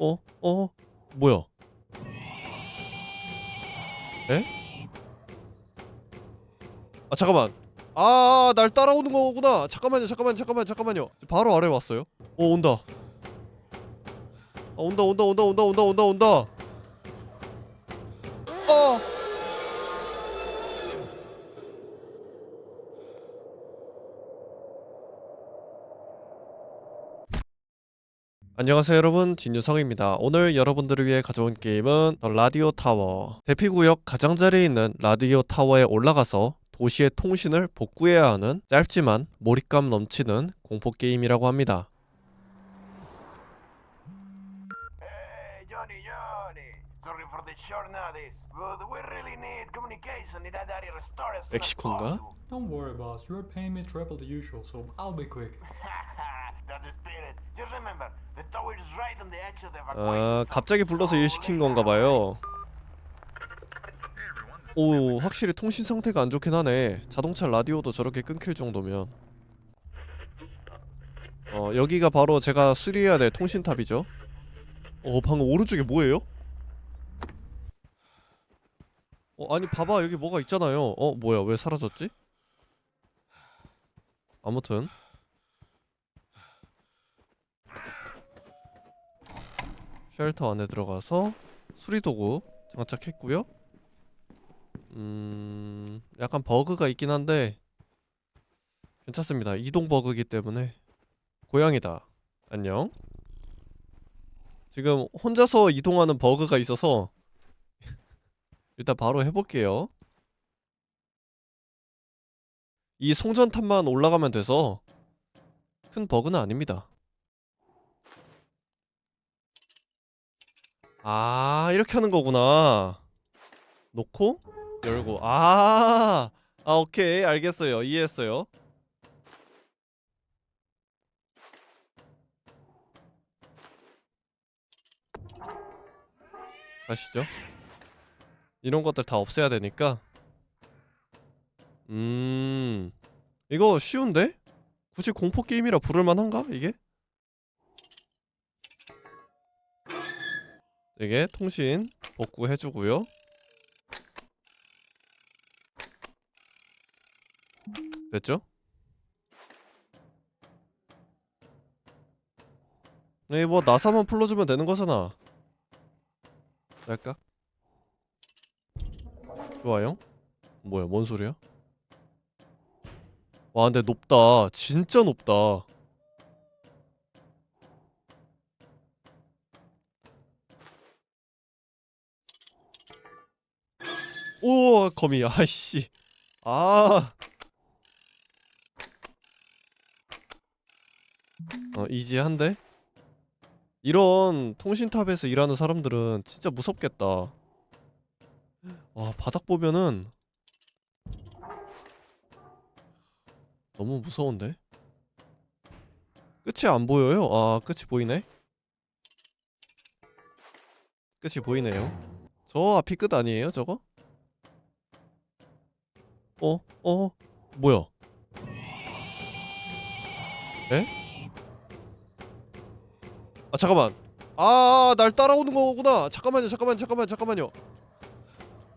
어? 어? 뭐야? 에? 아 잠깐만 아 날 따라오는 거구나 잠깐만요 잠깐만 잠깐만 잠깐만요 바로 아래 왔어요 어 온다 아 온다 온다 온다 온다 온다 온다 온다 안녕하세요 여러분 진유성입니다 오늘 여러분들을 위해 가져온 게임은 더 라디오 타워 대피구역 가장자리에 있는 라디오 타워에 올라가서 도시의 통신을 복구해야 하는 짧지만 몰입감 넘치는 공포 게임이라고 합니다 Hey, Johnny, Johnny. Sorry for the short notice, but we really need communication in that area restored as soon as 멕시코인가? Don't worry, boss. You're paying me triple the usual, so I'll be quick. That's the spirit. Just remember, the 아. 갑자기 불러서 일 시킨 건가 봐요. 오 확실히 통신 상태가 안 좋긴 하네. 자동차 라디오도 저렇게 끊길 정도면. 어 여기가 바로 제가 수리해야 될 통신탑이죠. 어 방금 오른쪽에 뭐예요? 어 아니 봐봐. 여기 뭐가 있잖아요. 어 뭐야? 왜 사라졌지? 아무튼 쉘터 안에 들어가서 수리도구 장착했고요. 음 약간 버그가 있긴 한데 괜찮습니다. 이동 버그이기 때문에 고양이다. 안녕. 지금 혼자서 이동하는 버그가 있어서 일단 바로 해볼게요. 이 송전탑만 올라가면 돼서 큰 버그는 아닙니다 아 이렇게 하는 거구나 놓고 열고 아, 아 오케이 알겠어요 이해했어요 아시죠? 이런 것들 다 없애야 되니까 음 이거 쉬운데? 굳이 공포 게임이라 부를 만한가 이게? 이게 통신 복구해주고요 됐죠? 네, 뭐 나사만 풀러주면 되는 거잖아. 할까? 좋아요. 뭐야, 뭔 소리야? 와, 근데 높다. 진짜 높다. 오, 거미. 아이씨. 아. 어 이지 한데? 이런 통신탑에서 일하는 사람들은 진짜 무섭겠다. 와 바닥 보면은 너무 무서운데? 끝이 안 보여요? 아 끝이 보이네? 끝이 보이네요. 저 앞이 끝 아니에요 저거? 어? 어? 뭐야? 에? 아 잠깐만 아 날 따라오는 거구나 잠깐만요 잠깐만 잠깐만 잠깐만요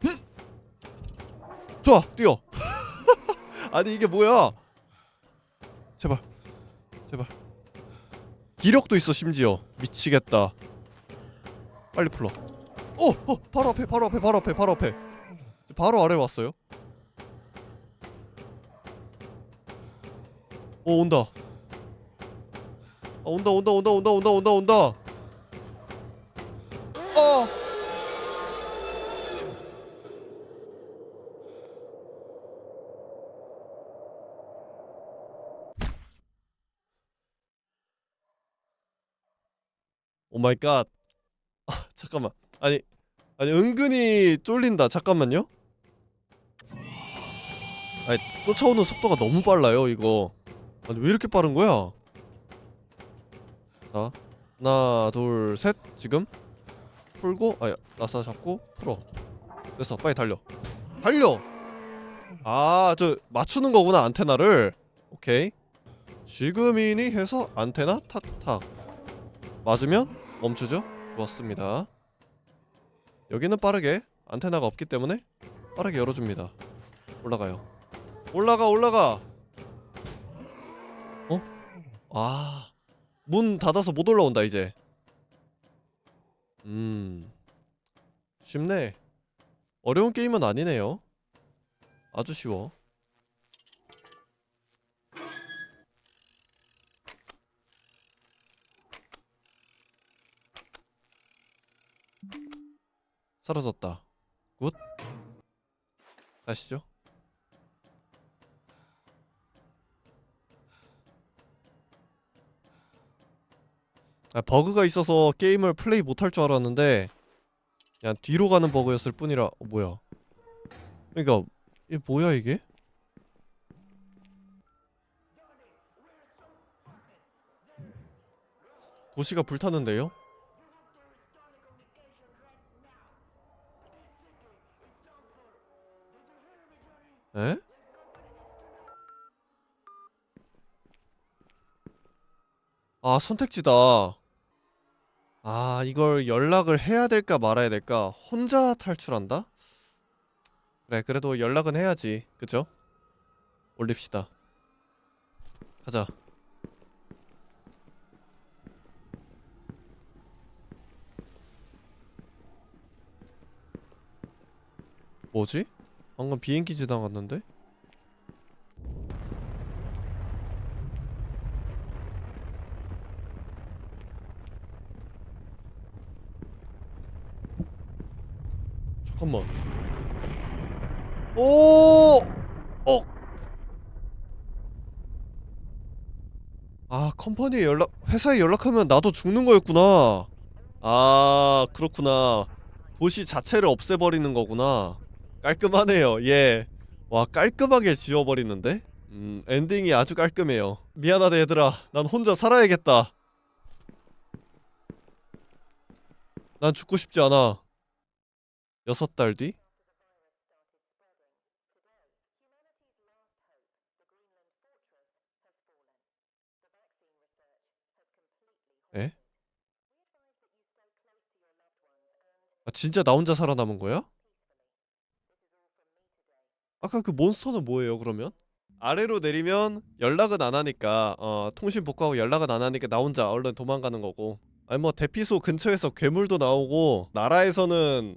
흠! 좋아 뛰어 아니 이게 뭐야 제발 제발 기력도 있어 심지어 미치겠다 빨리 풀어 어! 어! 바로 앞에 바로 앞에 바로 앞에 바로 앞에 바로 아래 왔어요 오 온다. 아, 온다 온다 온다 온다 온다 온다 온다. 어. 오마이 갓. 아, 잠깐만. 아니 아니 은근히 쫄린다. 잠깐만요. 아니 쫓아오는 속도가 너무 빨라요 이거 아니 왜 이렇게 빠른 거야? 자 하나 둘 셋 지금. 풀고 아야 나사 잡고 풀어. 됐어 빨리 달려. 달려! 아 저 맞추는 거구나 안테나를. 오케이. 지금이니 해서 안테나 탁탁. 맞으면 멈추죠? 좋았습니다. 여기는 빠르게. 안테나가 없기 때문에 빠르게 열어줍니다. 올라가요. 올라가 올라가. 어? 아, 문 닫아서 못 올라온다 이제. 음, 쉽네. 어려운 게임은 아니네요. 아주 쉬워. 사라졌다. 굿. 가시죠. 버그가 있어서 게임을 플레이 못할 줄 알았는데 그냥 뒤로 가는 버그였을 뿐이라 어, 뭐야? 그러니까 이게 뭐야 이게? 도시가 불타는데요? 에? 아 선택지다 아 이걸 연락을 해야 될까 말아야 될까 혼자 탈출한다? 그래 그래도 연락은 해야지 그죠? 올립시다 가자 뭐지? 방금 비행기 지나갔는데? 잠깐만. 오! 어. 아, 컴퍼니에 연락 회사에 연락하면 나도 죽는 거였구나. 아, 그렇구나. 도시 자체를 없애버리는 거구나. 깔끔하네요. 예. 와, 깔끔하게 지워버리는데? 음, 엔딩이 아주 깔끔해요. 미안하다 얘들아. 난 혼자 살아야겠다. 난 죽고 싶지 않아. 여섯 달 뒤? 에? 아, 진짜 나 혼자 살아남은 거야? 아까 그 몬스터는 뭐예요, 그러면? 아래로 내리면 연락은 안 하니까 어, 통신 복구하고 연락은 안 하니까 나 혼자 얼른 도망가는 거고. 아니 뭐 대피소 근처에서 괴물도 나오고 나라에서는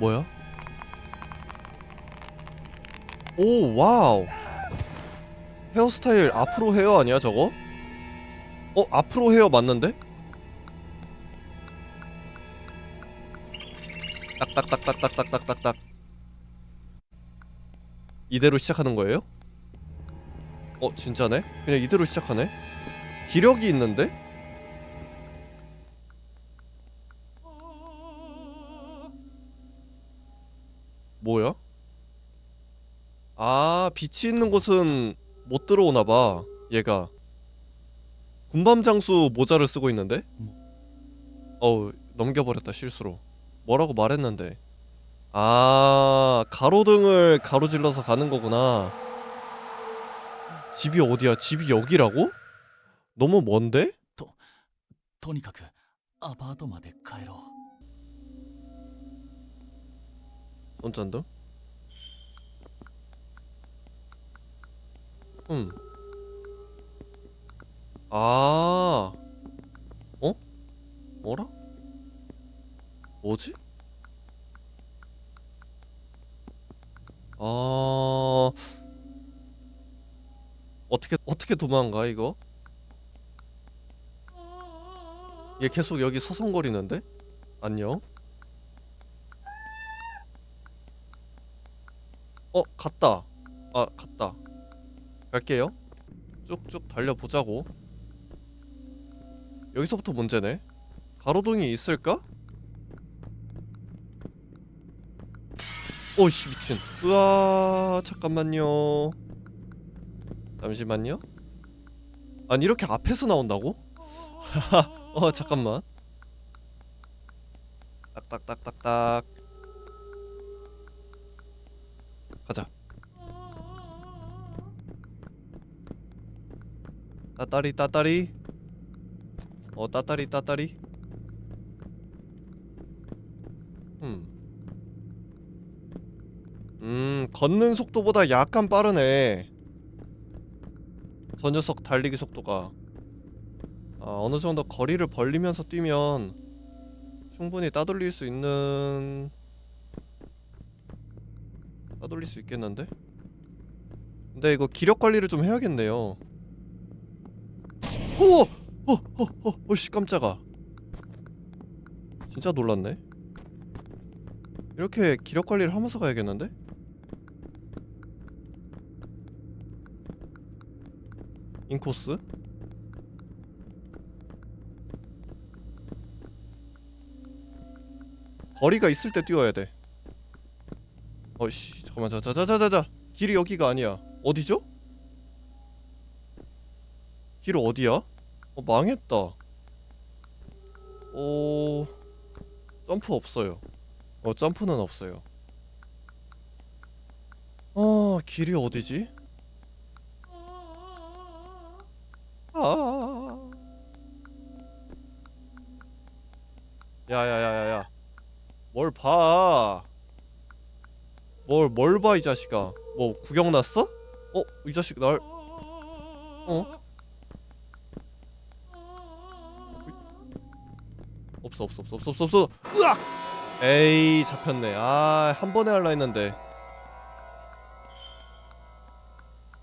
뭐야? 오 와우 헤어스타일 앞으로 헤어 아니야 저거? 어 앞으로 헤어 맞는데? 딱딱딱딱딱딱딱딱 이대로 시작하는 거예요? 어 진짜네? 그냥 이대로 시작하네? 기력이 있는데? 뭐야? 아 빛이 있는 곳은 못 들어오나 봐 얘가 군밤 장수 모자를 쓰고 있는데? 어우 넘겨버렸다 실수로 뭐라고 말했는데 아 가로등을 가로질러서 가는 거구나 집이 어디야 집이 여기라고? 너무 먼데? とにかくアパートまで帰ろう 언젠데? 음. 아. 어? 뭐라? 뭐지? 아. 어떻게 어떻게 도망가 이거? 얘 계속 여기 서성거리는데? 안녕. 어 갔다. 아 갔다. 갈게요. 쭉쭉 달려보자고. 여기서부터 문제네. 가로등이 있을까? 오씨 미친. 으아 잠깐만요. 잠시만요. 아니 이렇게 앞에서 나온다고? 어 잠깐만. 딱딱딱딱딱 가자 따따리 따따리. 어 따따리 따따리. 음. 음 걷는 속도보다 약간 빠르네. 저 녀석 달리기 속도가. 아 어느 정도 거리를 벌리면서 뛰면 충분히 따돌릴 수 있는 따돌릴 수 있겠는데? 근데 이거 기력 관리를 좀 해야겠네요 오! 어! 어! 어! 어씨 깜짝아 진짜 놀랐네 이렇게 기력 관리를 하면서 가야겠는데? 인코스 거리가 있을 때 뛰어야 돼 어이씨 잠깐만 자자자자자자 길이 여기가 아니야 어디죠? 길 어디야? 어 망했다 어... 점프 없어요 어 점프는 없어요 어 길이 어디지? 아 야야야야야 뭘 봐? 뭘 뭘 봐 이 자식아? 뭐 구경 났어? 어? 이 자식 날 어? 없어 없어 없어 없어 없어 없어 으악! 에이 잡혔네 아 한 번에 할라 했는데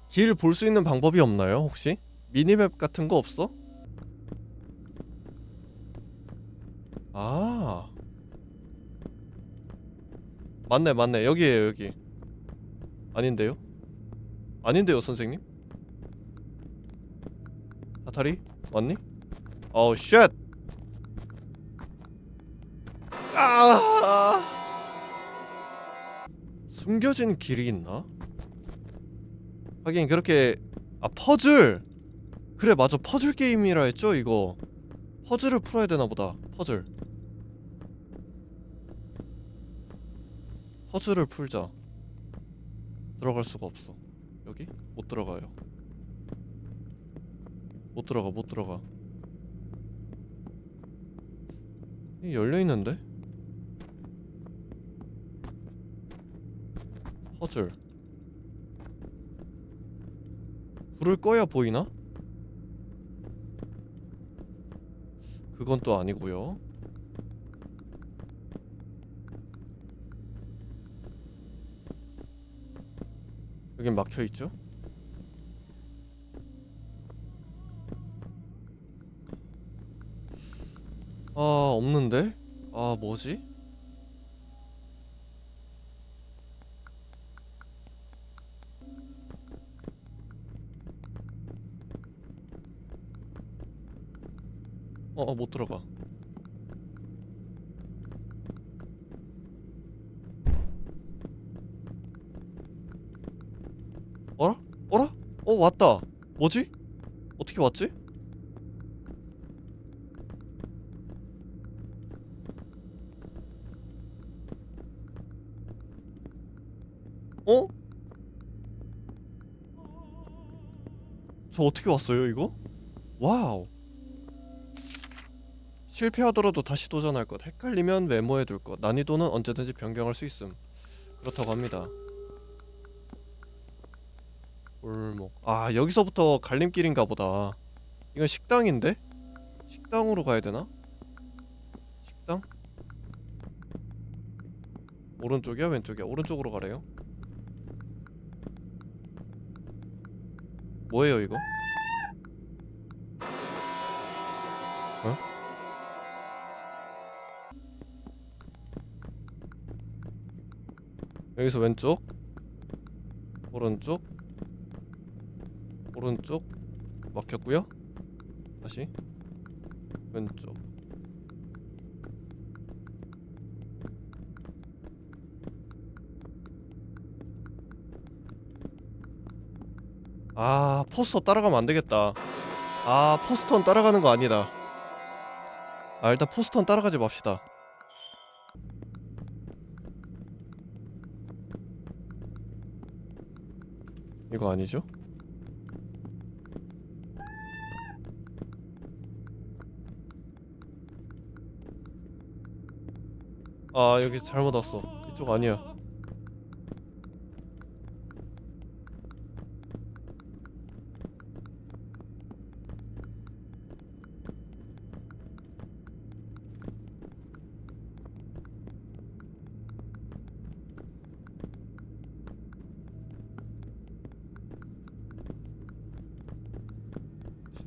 길 볼 수 있는 방법이 없나요 혹시? 미니맵 같은 거 없어? 아 맞네 맞네 여기에요 여기 아닌데요? 아닌데요 선생님? 사타리? 맞니? 어우 쉣! 아! 숨겨진 길이 있나? 하긴 그렇게 아 퍼즐! 그래 맞아 퍼즐 게임이라 했죠 이거 퍼즐을 풀어야 되나 보다 퍼즐 퍼즐을 풀자 들어갈 수가 없어 여기? 못 들어가요 못 들어가 못 들어가 이 열려있는데? 퍼즐 불을 꺼야 보이나? 그건 또 아니고요. 여긴 막혀 있죠? 아, 없는데? 아, 뭐지? 어, 어, 못 들어가. 어라? 어라? 어, 왔다. 뭐지? 어떻게 왔지? 어? 저 어떻게 왔어요, 이거? 와우. 실패하더라도 다시 도전할 것 헷갈리면 메모해 둘 것 난이도는 언제든지 변경할 수 있음 그렇다고 합니다 골목 아 여기서부터 갈림길인가 보다 이건 식당인데? 식당으로 가야 되나? 식당? 오른쪽이야 왼쪽이야 오른쪽으로 가래요 뭐예요 이거? 여기서 왼쪽 오른쪽 오른쪽 막혔고요. 다시 왼쪽. 아 포스터 따라가면 안되겠다. 아 포스터는 따라가는 거 아니다. 아 일단 포스터는 따라가지 맙시다. 이거 아니죠? 아 여기 잘못 왔어 이쪽 아니야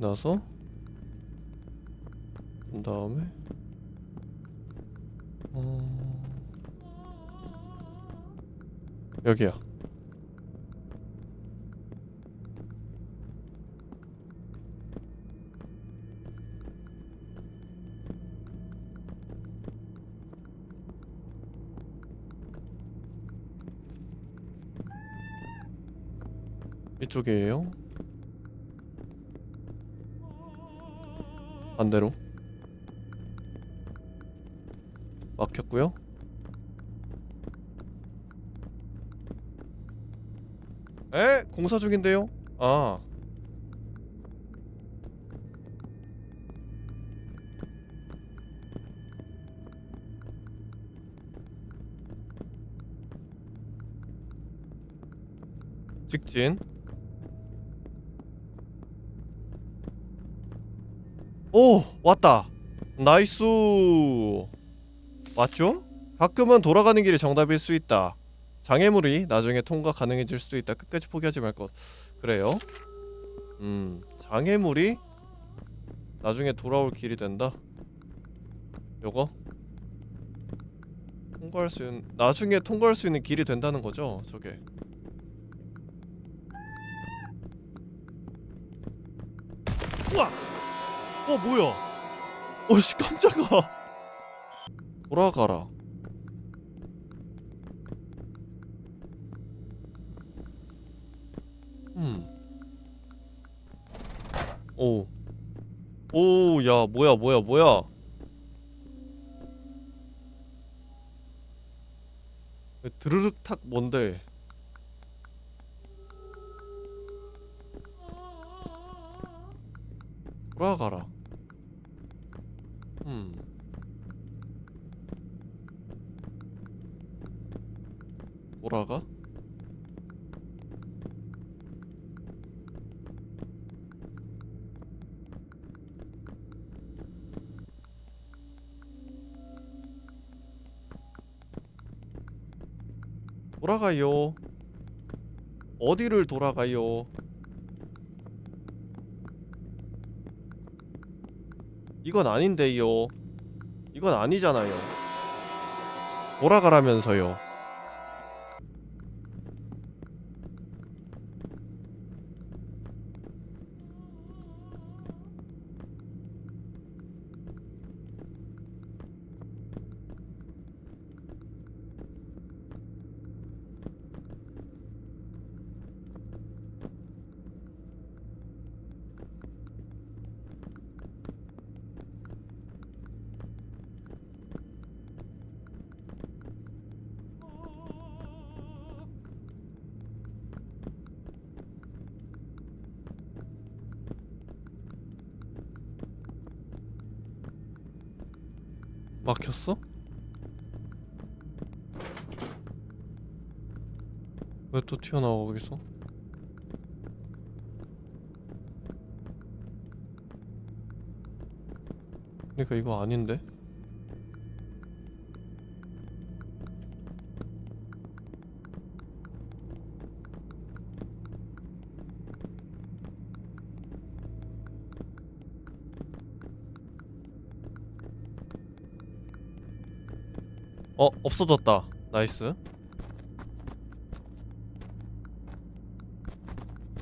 지 나서 그 다음에 어... 여기야. 이쪽이에요 반대로 막혔고요. 에? 공사 중인데요? 아. 직진. 오, 왔다. 나이스. 맞죠? 가끔은 돌아가는 길이 정답일 수 있다. 장애물이 나중에 통과 가능해질 수도 있다. 끝까지 포기하지 말 것. 그래요? 음, 장애물이 나중에 돌아올 길이 된다. 요거 통과할 수 있는 나중에 통과할 수 있는 길이 된다는 거죠. 저게. 어 뭐야? 어씨 깜짝아. 돌아가라. 음. 오. 오, 야, 뭐야, 뭐야, 뭐야. 드르륵 탁 뭔데? 돌아가라. 음. 돌아가? 돌아가요. 어디를 돌아가요? 이건 아닌데요. 이건 아니잖아요. 돌아가라면서요. 막혔어? 왜 또 튀어나와 거기서? 그러니까 이거 아닌데? 어 없어졌다 나이스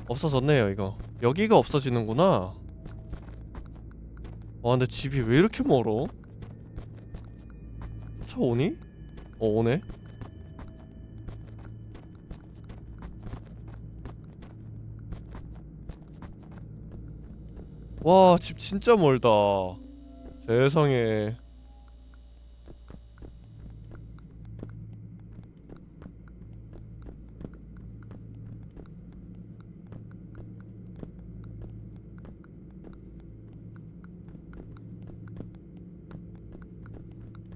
없어졌네요 이거 여기가 없어지는구나 와 근데 집이 왜 이렇게 멀어? 쫓아오니? 어 오네 와, 집 진짜 멀다. 세상에.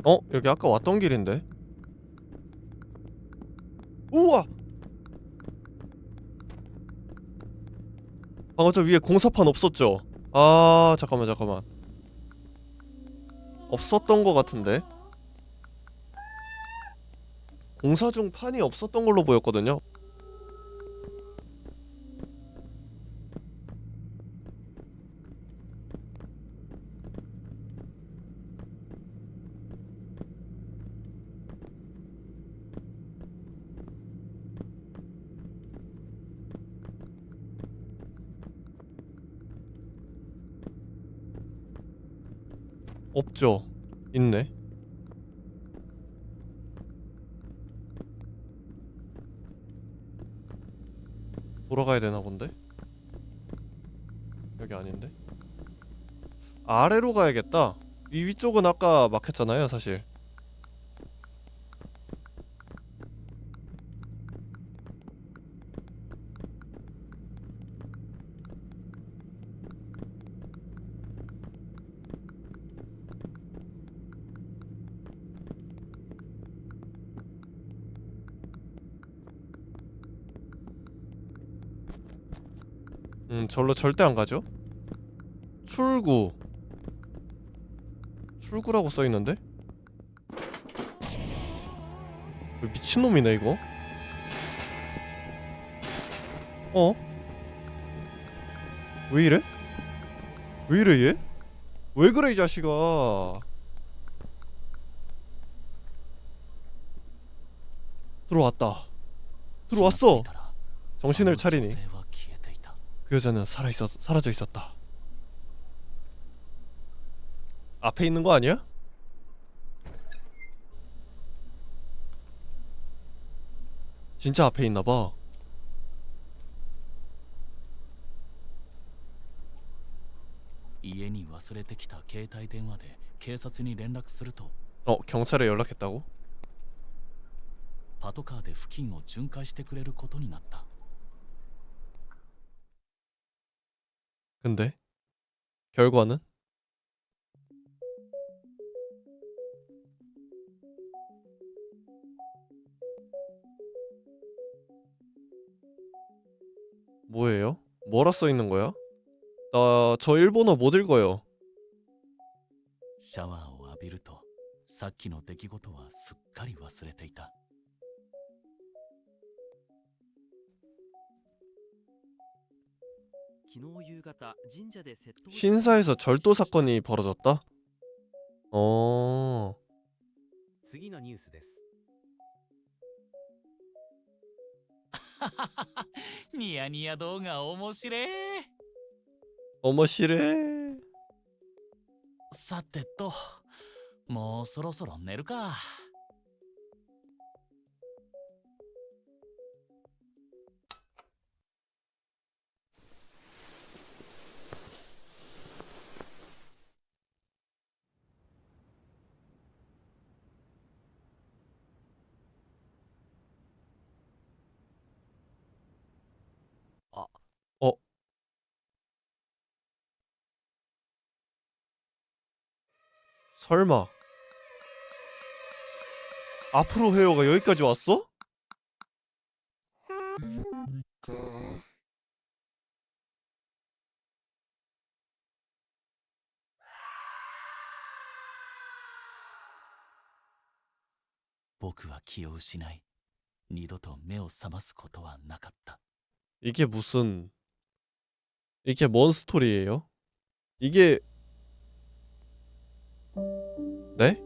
어? 여기 아까 왔던 길인데? 우와! 방금 저 위에 공사판 없었죠? 아 잠깐만 잠깐만 없었던 것 같은데 공사 중 판이 없었던 걸로 보였거든요 없죠 있네 돌아가야 되나 본데? 여기 아닌데? 아래로 가야겠다 이 위쪽은 아까 막혔잖아요 사실 음 절로 절대 안 가죠 출구 출구라고 써있는데? 미친놈이네 이거 어? 왜 이래? 왜 이래 얘? 왜 그래 이 자식아 들어왔다 들어왔어 정신을 차리니 그 여자는 살아 있었 사라져 있었다. 앞에 있는 거 아니야? 진짜 앞에 있나 봐. 家に忘れてきた携帯電話で警察に連絡すると 어, 경찰에 연락했다고? パトカーで付近を巡回してくれることになった 근데 결과는 뭐예요? 뭐라 써 있는 거야? 나 저 일본어 못 읽어요. シャワーを浴びるとさっきの出来事はすっかり忘れていた 신사에서 절도 사건이 벌어졌다? 어. 次のニュースです ニヤニヤ動画面白い 어머 싫어. さてともうそろそろ寝るか 설마 앞으로 헤어가 여기까지 왔어? 이게 무슨 이게 뭔 스토리예요? 이게 네?